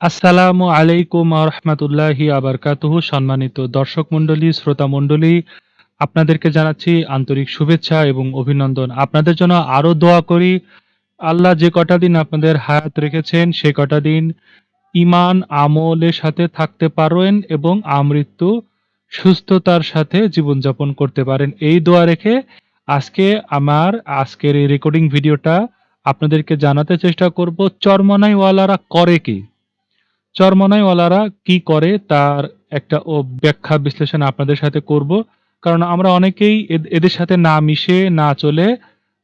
আসসালামু আলাইকুম রহমতুল্লাহি আবরকাতুহু সম্মানিত দর্শক মণ্ডলী, শ্রোতা মণ্ডলী, আপনাদেরকে জানাচ্ছি আন্তরিক শুভেচ্ছা এবং অভিনন্দন। আপনাদের জন্য আরও দোয়া করি, আল্লাহ যে কটা দিন আপনাদের হায়াত রেখেছেন, সে কটা দিন ইমান আমলের সাথে থাকতে পারেন এবং আমৃত্যু সুস্থতার সাথে জীবনযাপন করতে পারেন। এই দোয়া রেখে আজকে আমার আজকের এই রেকর্ডিং ভিডিওটা আপনাদেরকে জানাতে চেষ্টা করব, চরমনাইওয়ালারা করে কি? চরমনাইওয়ালারা কি করে তার একটা ও ব্যাখ্যা বিশ্লেষণ আপনাদের সাথে করব। কারণ আমরা অনেকেই এদ- এদের সাথে না মিশে না চলে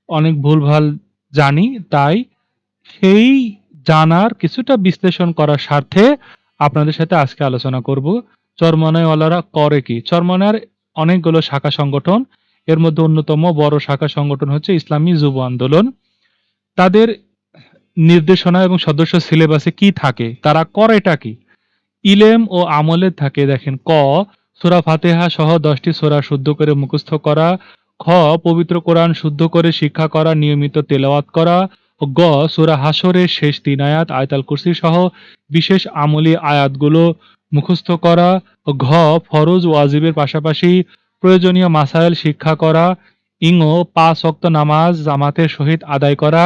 অনেক ভুলভাল জানি, তাই সেই জানার কিছুটা বিশ্লেষণ করার স্বার্থে আপনাদের সাথে আজকে আলোচনা করব। চরমনাইওয়ালারা করে কি? চরমনার অনেকগুলো শাখা সংগঠন, এর মধ্যে অন্যতম বড় শাখা সংগঠন হচ্ছে ইসলামী যুব আন্দোলন। তাদের নির্দেশনা এবং সদস্য সিলেবাসে কি থাকে, তারা করেটা কি? ইলেম ও আমলে থাকে, দেখেন, ক, সূরা ফাতেহা সহ দশটি সূরা শুদ্ধ করে মুখস্থ করা, খ, পবিত্র কোরআন শুদ্ধ করে শিক্ষা করা, নিয়মিত তেলাওয়াত করা, ও গ, সোরা হাসরের শেষ তিন আয়াত, আয়তাল কুরসি সহ বিশেষ আমলি আয়াতগুলো মুখস্থ করা, ও ঘ, ফরজ ওয়াজিবের পাশাপাশি প্রয়োজনীয় মাসাইল শিক্ষা করা ইংও পাঁচ ওয়াক্ত নামাজ জামাতের সহিত আদায় করা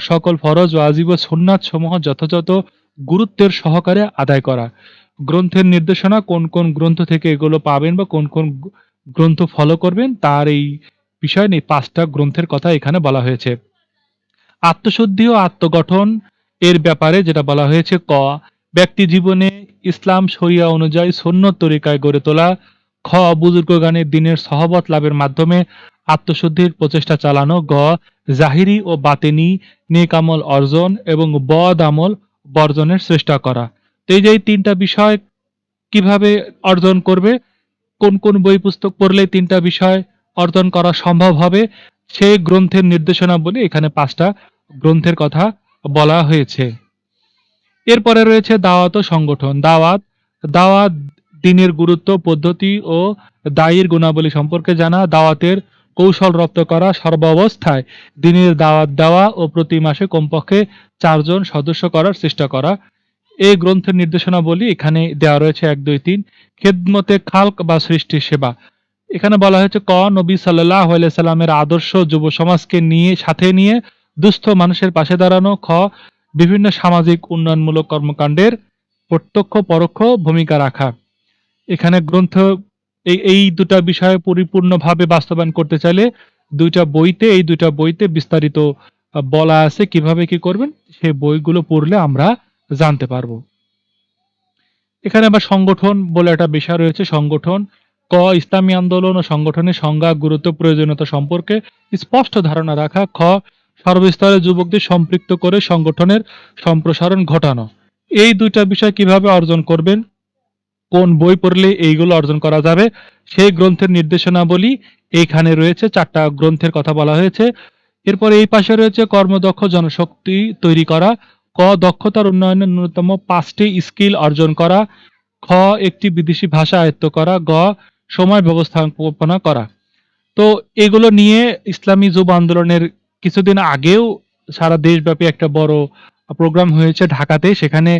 সকল ফরজ ও সুন্নাত সমূহ যথাযথ গুরুত্বের সহকারে আদায় করা। গ্রন্থের নির্দেশনা কোন কোন গ্রন্থ থেকে এগুলো পাবেন বা কোন কোন গ্রন্থ ফলো করবেন তার এই বিষয় নিয়ে পাঁচটা গ্রন্থের কথা এখানে বলা হয়েছে। আত্মশুদ্ধি ও আত্মগঠন এর ব্যাপারে যেটা বলা হয়েছে ক, ব্যক্তি জীবনে ইসলাম শরিয়া অনুযায়ী সন্ন্যত তরিকায় গড়ে তোলা, খ, বুজুর্গগানের দিনের সহবত লাভের মাধ্যমে আত্মশুদ্ধির প্রচেষ্টা চালানো, গ, জাহিরি ও বাতেনি, নেক আমল অর্জন এবং বদ আমল বর্জনের চেষ্টা করা। এই যে তিনটা বিষয় কীভাবে অর্জন করবে, কোন কোন বই পুস্তক পড়লে তিনটা বিষয় অর্জন করা সম্ভব হবে সেই গ্রন্থের নির্দেশনা বলে এখানে পাঁচটা গ্রন্থের কথা বলা হয়েছে। এরপরে রয়েছে দাওয়াত ও সংগঠন। দাওয়াত দাওয়াত দিনের গুরুত্ব, পদ্ধতি ও দায়ীর গুণাবলী সম্পর্কে জানা, দাওয়াতের কৌশল রপ্ত করা সর্বাবস্থায় দিনের দাওয়াত দেওয়া ও প্রতি মাসে কমপক্ষে চারজন সদস্য করার চেষ্টা করা। এই গ্রন্থের নির্দেশনা বলি এখানে দেওয়া রয়েছে এক, দুই, তিন। খেদমতে খালক বা সৃষ্টির সেবা। এখানে বলা হয়েছে, ক, নবী সাল্লাহ সাল্লামের আদর্শ যুব সমাজকে নিয়ে, সাথে নিয়ে দুস্থ মানুষের পাশে দাঁড়ানো। খ, বিভিন্ন সামাজিক উন্নয়নমূলক কর্মকাণ্ডের প্রত্যক্ষ পরোক্ষ ভূমিকা রাখা। এখানে গ্রন্থ এই দুটা বিষয়ে পরিপূর্ণভাবে বাস্তবায়ন করতে চাইলে দুইটা বইতে, এই দুইটা বইতে বিস্তারিত বলা আছে কীভাবে কি করবেন সেই বইগুলো পড়লে আমরা জানতে পারব। এখানে আবার সংগঠন বলে একটা বিষয় রয়েছে, সংগঠন ক, ইসলামী আন্দোলন ও সংগঠনের সংজ্ঞা, গুরুত্ব, প্রয়োজনীয়তা সম্পর্কে স্পষ্ট ধারণা রাখা, খ, সর্বস্তরে যুবকদের সম্পৃক্ত করে সংগঠনের সম্প্রসারণ ঘটানো। এই দুইটা বিষয় কীভাবে অর্জন করবেন কোন বই পড়লে এইগুলো অর্জন করা যাবে? সেই গ্রন্থের নির্দেশনাবলী এইখানে রয়েছে, চারটা গ্রন্থের কথা বলা হয়েছে। এরপরে এই পাশে রয়েছে কর্মদক্ষ জনশক্তি তৈরি করা, ক দক্ষতার উন্নয়নের ন্যূনতম পাঁচটি স্কিল অর্জন করা, খ একটি বিদেশি ভাষা আয়ত্ত করা, গ সময় ব্যবস্থাপনা করা। তো এগুলো নিয়ে ইসলামী যুব আন্দোলনের কিছুদিন আগেও সারা দেশব্যাপী একটা বড় প্রোগ্রাম হয়েছে ঢাকাতে। সেখানে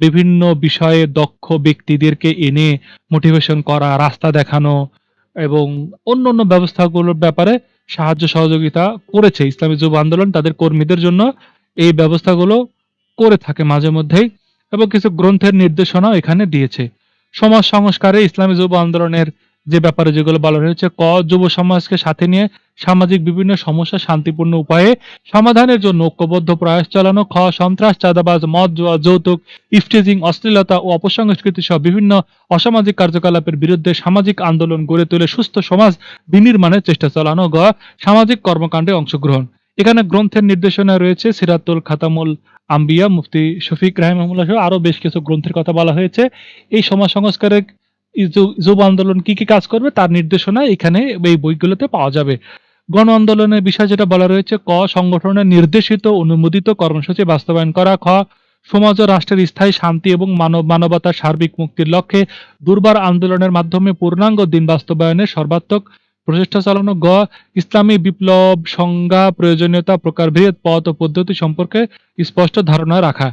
বিভিন্ন বিষয়ে দক্ষ ব্যক্তিদেরকে এনে মোটিভেশন করা, রাস্তা দেখানো এবং অন্য অন্য ব্যবস্থাগুলোর ব্যাপারে সাহায্য সহযোগিতা করেছে। ইসলামী যুব আন্দোলন তাদের কর্মীদের জন্য এই ব্যবস্থাগুলো করে থাকে মাঝে মধ্যেই এবং কিছু গ্রন্থের নির্দেশনাও এখানে দিয়েছে। সমাজ সংস্কারে ইসলামী যুব আন্দোলনের যে ব্যাপারে যেগুলো বলা হয়েছে, ক, যুব সমাজকে সাথে নিয়ে সামাজিক বিভিন্ন সমস্যা, শান্তিপূর্ণ উপায়ে সমাধানের জন্য ঐক্যবদ্ধ প্রয়াস চালানো, খ, সন্ত্রাস, চাঁদাবাজ, মদ, জুয়া, যৌতুক, ইফটিজিং, অশ্লীলতা ও অপসংস্কৃতি সহ বিভিন্ন অসামাজিক কার্যকলাপের বিরুদ্ধে সামাজিক আন্দোলন গড়ে তুলে সুস্থ সমাজ বিনির্মাণের চেষ্টা চালানো, গ, সামাজিক কর্মকাণ্ডে অংশগ্রহণ। এখানে গ্রন্থের নির্দেশনা রয়েছে, সিরাতুল খাতামুল আম্বিয়া, মুফতি শফিক রাহিমাহুল্লাহ সহ আরও বেশ কিছু গ্রন্থের কথা বলা হয়েছে। এই সমাজ সংস্কারের যুব আন্দোলন কি কি কাজ করবে তার নির্দেশনা এখানে এই বইগুলোতে পাওয়া যাবে। গণ আন্দোলনের বিষয় যেটা বলা রয়েছে, ক, সংগঠনের নির্দেশিত, অনুমোদিত কর্মসূচি বাস্তবায়ন করা, খ, সমাজ ও রাষ্ট্রের স্থায়ী শান্তি এবং মানব, মানবতার সার্বিক মুক্তির লক্ষ্যে দুর্বার আন্দোলনের মাধ্যমে পূর্ণাঙ্গ দিন বাস্তবায়নের সর্বাত্মক প্রচেষ্টা চালানো, গ, ইসলামী বিপ্লব সংজ্ঞা প্রয়োজনীয়তা, প্রকারভেদ, পথ ও পদ্ধতি সম্পর্কে স্পষ্ট ধারণা রাখা।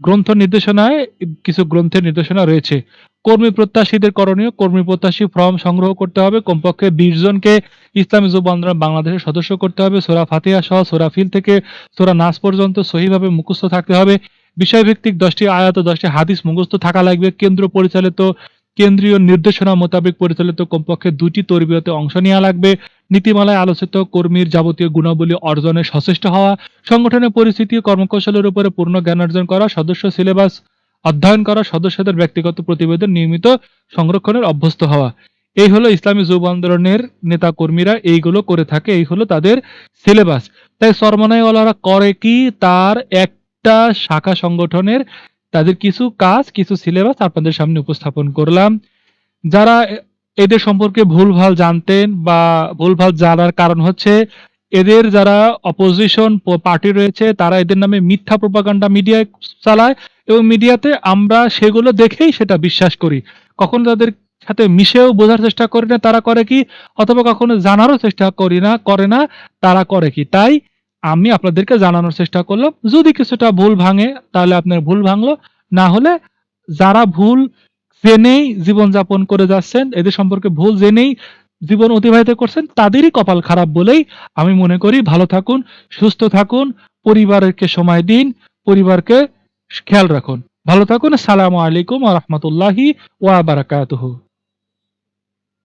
গ্রন্থ নির্দেশনায়, কিছু গ্রন্থের নির্দেশনা রয়েছে। কর্মী প্রত্যাশীদের করণীয়, কর্মী প্রত্যাশী ফর্ম সংগ্রহ করতে হবে। কমপক্ষে বিশ জনকে ইসলামী যুব আন্দোলন বাংলাদেশের সদস্য করতে হবে। সোরা ফাতিহা সহ সোরা ফিল থেকে সোরা নাস পর্যন্ত সহিভাবে মুখস্থ থাকতে হবে। বিষয়ভিত্তিক দশটি আয়াত দশটি হাদিস মুখস্থ থাকা লাগবে। কেন্দ্র পরিচালিত, কেন্দ্রীয় নির্দেশনা মোতাবেক পরিচালিত কমপক্ষে দুটি তরবিয়তে অংশ নেওয়া লাগবে। নীতিমালায় আলোচিত কর্মীর যাবতীয় গুণাবলী অর্জনে সচেষ্ট হওয়া, সংগঠনের পরিস্থিতি, কর্মকৌশলের উপরে পূর্ণ জ্ঞান অর্জন করা, সদস্য সিলেবাস অধ্যয়ন করা, সদস্যদের ব্যক্তিগত প্রতিবেদন নিয়মিত সংরক্ষণের অভ্যস্ত হওয়া। এই হলো ইসলামী যুব আন্দোলনের নেতা কর্মীরা এইগুলো করে থাকে, এই হলো তাদের সিলেবাস। তাই সরমনাইওয়ালারা করে কি? তার একটা শাখা সংগঠনের তাদের কিছু কাজ, কিছু সিলেবাস আপনাদের সামনে উপস্থাপন করলাম। যারা এদের সম্পর্কে ভুলভাল জানতেন বা ভুলভাল জানার কারণ হচ্ছে এদের যারা অপোজিশন পার্টি রয়েছে, তারা এদের নামে মিথ্যা প্রপাগান্ডা মিডিয়ায় চালায় এবং মিডিয়াতে আমরা সেগুলো দেখেই সেটা বিশ্বাস করি। কখনো তাদের সাথে মিশেও বোঝার চেষ্টা করি না, তারা করে কি? অথবা কখনো জানারও চেষ্টা করি না, করে না, তারা করে কি? তাই আমি আপনাদেরকে জানানোর চেষ্টা করলাম, যদি কিছুটা ভুল ভাঙে, তাহলে আপনার ভুল ভাঙলো, না হলে যারা ভুল জেনেই জীবনযাপন করে যাচ্ছেন, এদের সম্পর্কে ভুল জেনেই জীবন অতিবাহিত করছেন, তাদেরই কপাল খারাপ বলেই আমি মনে করি। ভালো থাকুন, সুস্থ থাকুন, পরিবারকে সময় দিন, পরিবারকে খেয়াল রাখুন। ভালো থাকুন, আসসালামু আলাইকুম আ রহমতুল্লাহি ওয়া বারাকাতুহু।